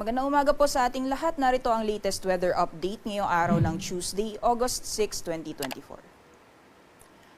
Magandang umaga po sa ating lahat. Narito ang latest weather update ngayong araw ng Tuesday, August 6, 2024.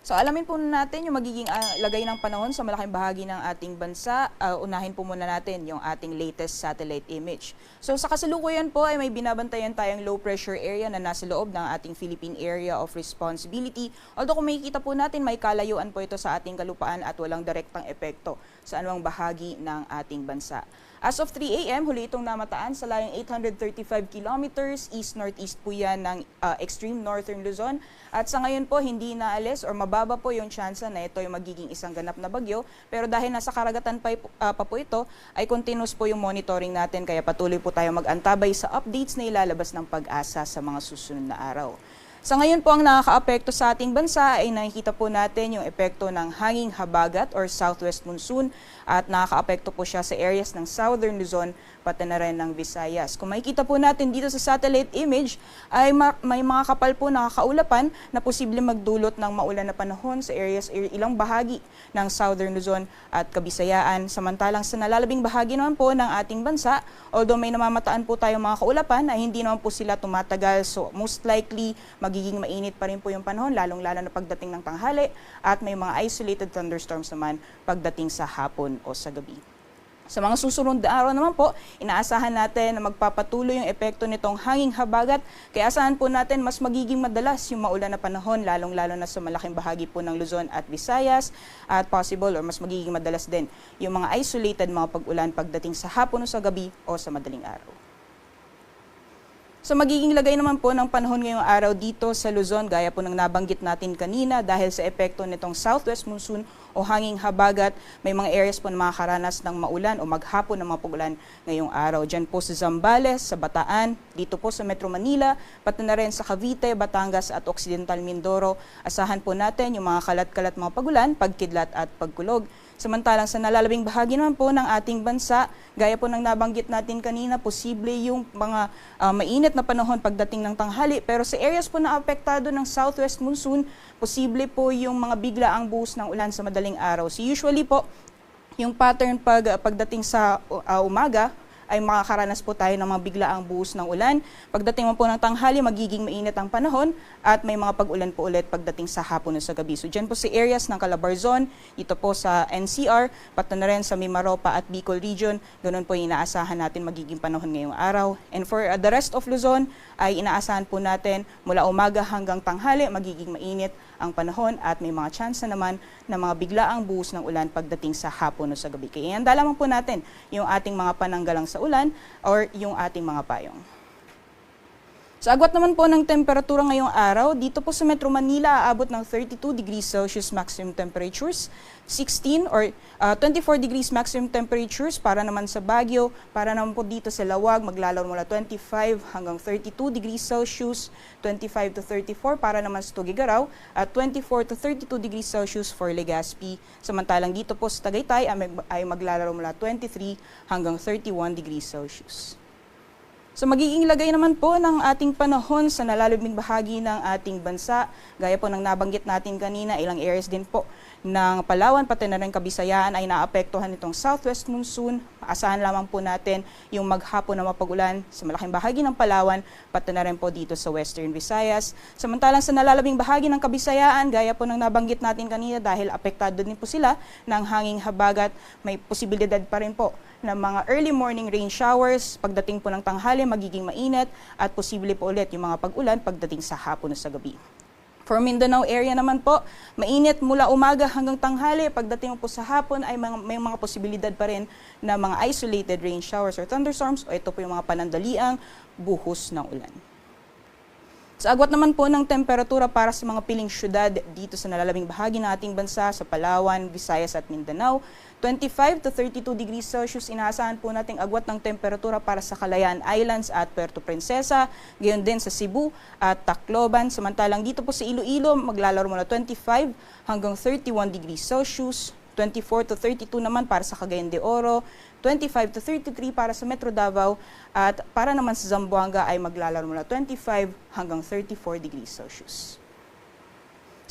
So alamin po natin yung magiging ah, lagay ng panahon sa malaking bahagi ng ating bansa. Ah, unahin po muna natin yung ating latest satellite image. So sa kasalukuyan po ay may binabantayan tayong low pressure area na nasa loob ng ating Philippine Area of Responsibility. Although kung makikita po natin may kalayuan po ito sa ating kalupaan at walang direktang epekto sa anumang bahagi ng ating bansa. As of 3 a.m., huli itong namataan sa layong 835 kilometers, east-northeast po yan ng uh, extreme northern Luzon. At sa ngayon po, hindi naalis or mababa po yung tsansa na ito yung magiging isang ganap na bagyo. Pero dahil nasa karagatan pa, uh, pa po ito, ay continuous po yung monitoring natin. Kaya patuloy po tayo mag-antabay sa updates na ilalabas ng pag-asa sa mga susunod na araw. Sa ngayon po ang nakakaapekto sa ating bansa ay nakikita po natin yung epekto ng hanging habagat or southwest monsoon at nakakaapekto po siya sa areas ng southern Luzon pati na rin ng Visayas. Kung makikita po natin dito sa satellite image ay ma- may mga kapal po nakakaulapan na posible magdulot ng maulan na panahon sa areas ilang bahagi ng southern Luzon at Kabisayaan. Samantalang sa nalalabing bahagi naman po ng ating bansa, although may namamataan po tayong mga kaulapan ay hindi naman po sila tumatagal. So most likely magiging mainit pa rin po yung panahon lalong-lalo na pagdating ng tanghali at may mga isolated thunderstorms naman pagdating sa hapon o sa gabi. Sa mga susunod na araw naman po, inaasahan natin na magpapatuloy yung epekto nitong hanging habagat. Kaya asahan po natin mas magiging madalas yung maulan na panahon, lalong-lalo na sa malaking bahagi po ng Luzon at Visayas. At possible or mas magiging madalas din yung mga isolated mga pag-ulan pagdating sa hapon o sa gabi o sa madaling araw. So magiging lagay naman po ng panahon ngayong araw dito sa Luzon, gaya po ng nabanggit natin kanina dahil sa epekto nitong southwest monsoon o hanging habagat, may mga areas po na makakaranas ng maulan o maghapon ng mga pagulan ngayong araw. Diyan po sa Zambales, sa Bataan, dito po sa Metro Manila, pati na rin sa Cavite, Batangas at Occidental Mindoro. Asahan po natin yung mga kalat-kalat mga pagulan, pagkidlat at pagkulog. Samantalang sa nalalabing bahagi naman po ng ating bansa, gaya po ng nabanggit natin kanina, posible yung mga uh, mainit na panahon pagdating ng tanghali. Pero sa areas po na apektado ng southwest monsoon, posible po yung mga biglaang buhos ng ulan sa madaling araw. So usually po, yung pattern pag pagdating sa uh, umaga ay makakaranas po tayo ng mga biglaang buhos ng ulan. Pagdating mo po ng tanghali, magiging mainit ang panahon at may mga pag-ulan po ulit pagdating sa hapon o sa gabi. So dyan po sa areas ng Calabarzon, ito po sa NCR, pati na rin sa Mimaropa at Bicol region, ganun po inaasahan natin magiging panahon ngayong araw. And for uh, the rest of Luzon, ay inaasahan po natin mula umaga hanggang tanghali, magiging mainit ang panahon at may mga chance na naman na mga biglaang buhos ng ulan pagdating sa hapon o sa gabi. Kaya ihanda lamang po natin yung ating mga pananggalang sa ulan or yung ating mga payong. Sa agwat naman po ng temperatura ngayong araw, dito po sa Metro Manila aabot ng 32 degrees Celsius maximum temperatures, 16 or uh, 24 degrees maximum temperatures para naman sa Baguio, para naman po dito sa Lawag maglalaro mula 25 hanggang 32 degrees Celsius, 25 to 34 para naman sa Tugigaraw at 24 to 32 degrees Celsius for Legazpi. Samantalang dito po sa Tagaytay ay maglalaro mula 23 hanggang 31 degrees Celsius. So magiging lagay naman po ng ating panahon sa nalalabing bahagi ng ating bansa. Gaya po ng nabanggit natin kanina, ilang areas din po ng Palawan, pati na rin Kabisayaan ay naapektuhan nitong southwest monsoon. Asahan lamang po natin yung maghapon na mapagulan sa malaking bahagi ng Palawan, pati na rin po dito sa western Visayas. Samantalang sa nalalabing bahagi ng Kabisayaan, gaya po ng nabanggit natin kanina dahil apektado din po sila ng hanging habagat, may posibilidad pa rin po ng mga early morning rain showers. Pagdating po ng tanghali, magiging mainit at posible po ulit yung mga pag-ulan pagdating sa hapon o sa gabi. For Mindanao area naman po, mainit mula umaga hanggang tanghali. Pagdating po sa hapon ay may mga posibilidad pa rin na mga isolated rain showers or thunderstorms o ito po yung mga panandaliang buhos ng ulan. Sa agwat naman po ng temperatura para sa mga piling syudad dito sa nalalabing bahagi ng ating bansa sa Palawan, Visayas at Mindanao, 25 to 32 degrees Celsius inaasahan po nating agwat ng temperatura para sa Kalayaan Islands at Puerto Princesa, gayon din sa Cebu at Tacloban. Samantalang dito po sa Iloilo, maglalaro mula 25 hanggang 31 degrees Celsius, 24 to 32 naman para sa Cagayan de Oro, 25 to 33 para sa Metro Davao at para naman sa Zamboanga ay maglalaro mula 25 hanggang 34 degrees Celsius.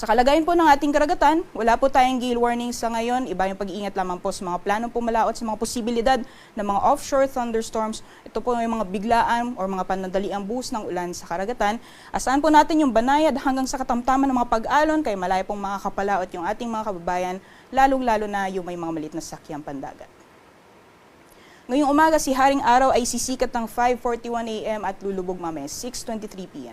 Sa kalagayan po ng ating karagatan, wala po tayong gale warning sa ngayon. Iba yung pag-iingat lamang po sa mga planong pumalaot sa mga posibilidad ng mga offshore thunderstorms. Ito po yung mga biglaan o mga panandaliang buhos ng ulan sa karagatan. Asahan po natin yung banayad hanggang sa katamtaman ng mga pag-alon kay malaya pong makakapalaot yung ating mga kababayan, lalong-lalo na yung may mga malit na sakyang pandagat. Ngayong umaga, si Haring Araw ay sisikat ng 5.41 a.m. at lulubog mamaya 6.23 p.m.